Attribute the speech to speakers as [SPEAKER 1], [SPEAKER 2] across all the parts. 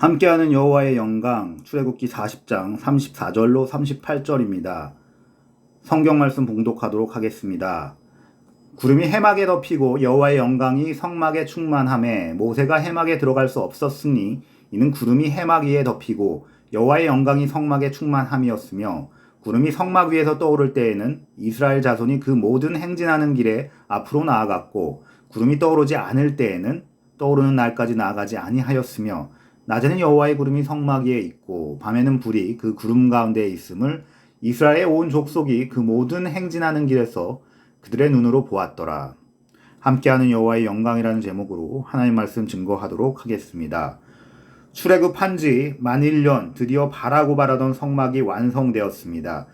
[SPEAKER 1] 함께하는 여호와의 영광 출애굽기 40장 34절로 38절입니다. 성경 말씀 봉독하도록 하겠습니다. 구름이 해막에 덮이고 여호와의 영광이 성막에 충만함에 모세가 해막에 들어갈 수 없었으니 이는 구름이 해막 위에 덮이고 여호와의 영광이 성막에 충만함이었으며 구름이 성막 위에서 떠오를 때에는 이스라엘 자손이 그 모든 행진하는 길에 앞으로 나아갔고 구름이 떠오르지 않을 때에는 떠오르는 날까지 나아가지 아니하였으며 낮에는 여호와의 구름이 성막 위에 있고 밤에는 불이 그 구름 가운데에 있음을 이스라엘의 온 족속이 그 모든 행진하는 길에서 그들의 눈으로 보았더라. 함께하는 여호와의 영광이라는 제목으로 하나님 말씀 증거하도록 하겠습니다. 출애굽한 지 만 1년 드디어 바라고 바라던 성막이 완성되었습니다.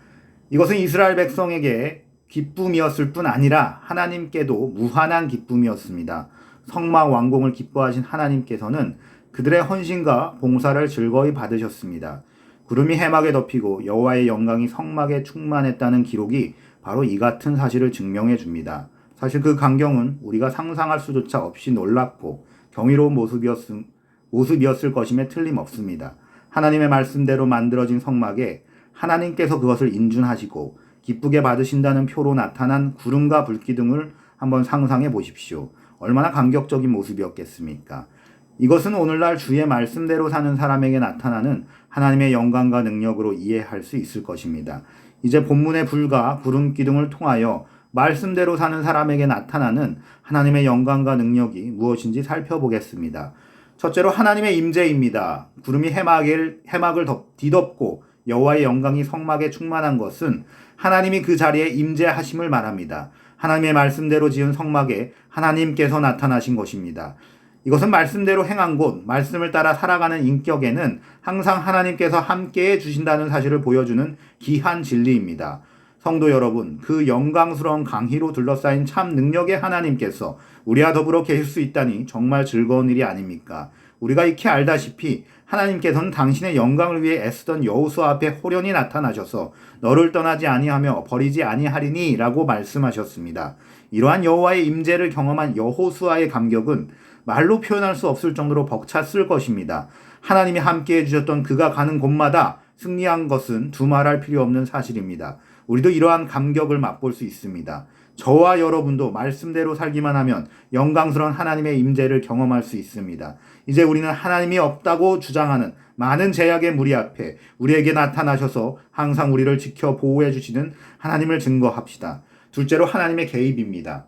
[SPEAKER 1] 이것은 이스라엘 백성에게 기쁨이었을 뿐 아니라 하나님께도 무한한 기쁨이었습니다. 성막 완공을 기뻐하신 하나님께서는 그들의 헌신과 봉사를 즐거이 받으셨습니다. 구름이 해막에 덮이고 여호와의 영광이 성막에 충만했다는 기록이 바로 이 같은 사실을 증명해 줍니다. 사실 그 광경은 우리가 상상할 수조차 없이 놀랍고 경이로운 모습이었음, 모습이었을 것임에 틀림없습니다. 하나님의 말씀대로 만들어진 성막에 하나님께서 그것을 인준하시고 기쁘게 받으신다는 표로 나타난 구름과 불기둥을 한번 상상해 보십시오. 얼마나 감격적인 모습이었겠습니까? 이것은 오늘날 주의 말씀대로 사는 사람에게 나타나는 하나님의 영광과 능력으로 이해할 수 있을 것입니다. 이제 본문의 불과 구름 기둥을 통하여 말씀대로 사는 사람에게 나타나는 하나님의 영광과 능력이 무엇인지 살펴보겠습니다. 첫째로 하나님의 임재입니다. 구름이 해막을 해막을 덮, 뒤덮고 여호와의 영광이 성막에 충만한 것은 하나님이 그 자리에 임재하심을 말합니다. 하나님의 말씀대로 지은 성막에 하나님께서 나타나신 것입니다. 이것은 말씀대로 행한 곳, 말씀을 따라 살아가는 인격에는 항상 하나님께서 함께해 주신다는 사실을 보여주는 귀한 진리입니다. 성도 여러분, 그 영광스러운 강희로 둘러싸인 참 능력의 하나님께서 우리와 더불어 계실 수 있다니 정말 즐거운 일이 아닙니까? 우리가 익히 알다시피 하나님께서는 당신의 영광을 위해 애쓰던 여호수아 앞에 호련히 나타나셔서 너를 떠나지 아니하며 버리지 아니하리니라고 말씀하셨습니다. 이러한 여호와의 임재를 경험한 여호수아의 감격은 말로 표현할 수 없을 정도로 벅찼을 것입니다. 하나님이 함께 해주셨던 그가 가는 곳마다 승리한 것은 두말할 필요 없는 사실입니다. 우리도 이러한 감격을 맛볼 수 있습니다. 저와 여러분도 말씀대로 살기만 하면 영광스러운 하나님의 임재를 경험할 수 있습니다. 이제 우리는 하나님이 없다고 주장하는 많은 제약의 무리 앞에 우리에게 나타나셔서 항상 우리를 지켜 보호해 주시는 하나님을 증거합시다. 둘째로 하나님의 개입입니다.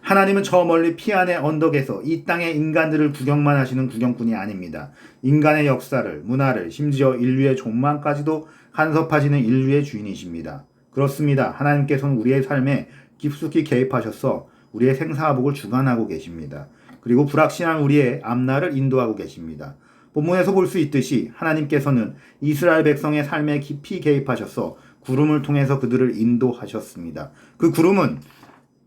[SPEAKER 1] 하나님은 저 멀리 피안의 언덕에서 이 땅의 인간들을 구경만 하시는 구경꾼이 아닙니다. 인간의 역사를, 문화를, 심지어 인류의 존망까지도 간섭하시는 인류의 주인이십니다. 그렇습니다. 하나님께서는 우리의 삶에 깊숙이 개입하셔서 우리의 생사복을 주관하고 계십니다. 그리고 불확실한 우리의 앞날을 인도하고 계십니다. 본문에서 볼 수 있듯이 하나님께서는 이스라엘 백성의 삶에 깊이 개입하셔서 구름을 통해서 그들을 인도하셨습니다. 그 구름은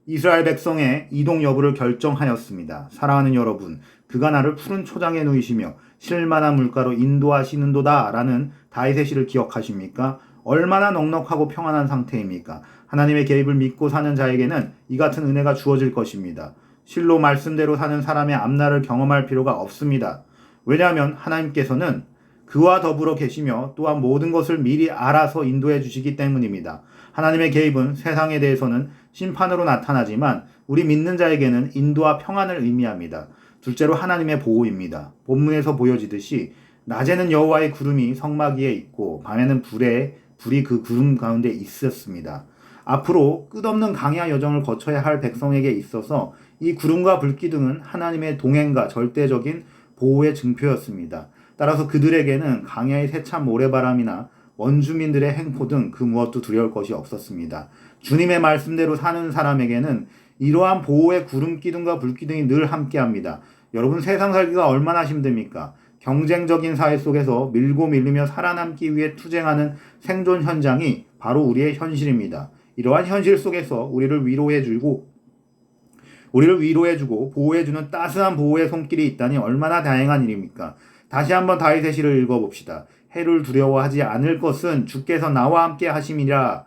[SPEAKER 1] 이스라엘 백성의 이동 여부를 결정하였습니다. 사랑하는 여러분, 그가 나를 푸른 초장에 누이시며 실만한 물가로 인도하시는도다 라는 다윗의 시를 기억하십니까? 얼마나 넉넉하고 평안한 상태입니까? 하나님의 개입을 믿고 사는 자에게는 이 같은 은혜가 주어질 것입니다. 실로 말씀대로 사는 사람의 앞날을 경험할 필요가 없습니다. 왜냐하면 하나님께서는 그와 더불어 계시며 또한 모든 것을 미리 알아서 인도해 주시기 때문입니다. 하나님의 개입은 세상에 대해서는 심판으로 나타나지만 우리 믿는 자에게는 인도와 평안을 의미합니다. 둘째로 하나님의 보호입니다. 본문에서 보여지듯이 낮에는 여호와의 구름이 성막 위에 있고 밤에는 불에 불이 그 구름 가운데 있었습니다. 앞으로 끝없는 강야 여정을 거쳐야 할 백성에게 있어서 이 구름과 불기둥은 하나님의 동행과 절대적인 보호의 증표였습니다. 따라서 그들에게는 강야의 세찬 모래바람이나 원주민들의 행포 등 그 무엇도 두려울 것이 없었습니다. 주님의 말씀대로 사는 사람에게는 이러한 보호의 구름 기둥과 불 기둥이 늘 함께합니다. 여러분 세상 살기가 얼마나 힘듭니까? 경쟁적인 사회 속에서 밀고 밀리며 살아남기 위해 투쟁하는 생존 현장이 바로 우리의 현실입니다. 이러한 현실 속에서 우리를 위로해주고 우리를 위로해주고 보호해주는 따스한 보호의 손길이 있다니 얼마나 다행한 일입니까? 다시 한번 다윗의 시를 읽어봅시다. 해를 두려워하지 않을 것은 주께서 나와 함께 하심이라.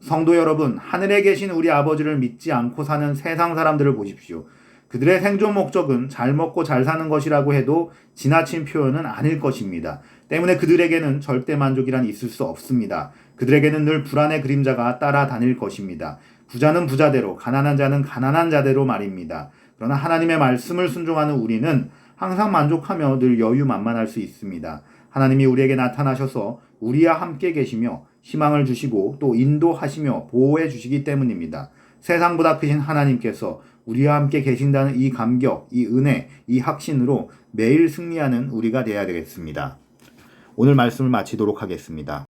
[SPEAKER 1] 성도 여러분, 하늘에 계신 우리 아버지를 믿지 않고 사는 세상 사람들을 보십시오. 그들의 생존 목적은 잘 먹고 잘 사는 것이라고 해도 지나친 표현은 아닐 것입니다. 때문에 그들에게는 절대 만족이란 있을 수 없습니다. 그들에게는 늘 불안의 그림자가 따라다닐 것입니다. 부자는 부자대로, 가난한 자는 가난한 자대로 말입니다. 그러나 하나님의 말씀을 순종하는 우리는 항상 만족하며 늘 여유만만할 수 있습니다. 하나님이 우리에게 나타나셔서 우리와 함께 계시며 희망을 주시고 또 인도하시며 보호해 주시기 때문입니다. 세상보다 크신 하나님께서 우리와 함께 계신다는 이 감격, 이 은혜, 이 확신으로 매일 승리하는 우리가 되어야 되겠습니다. 오늘 말씀을 마치도록 하겠습니다.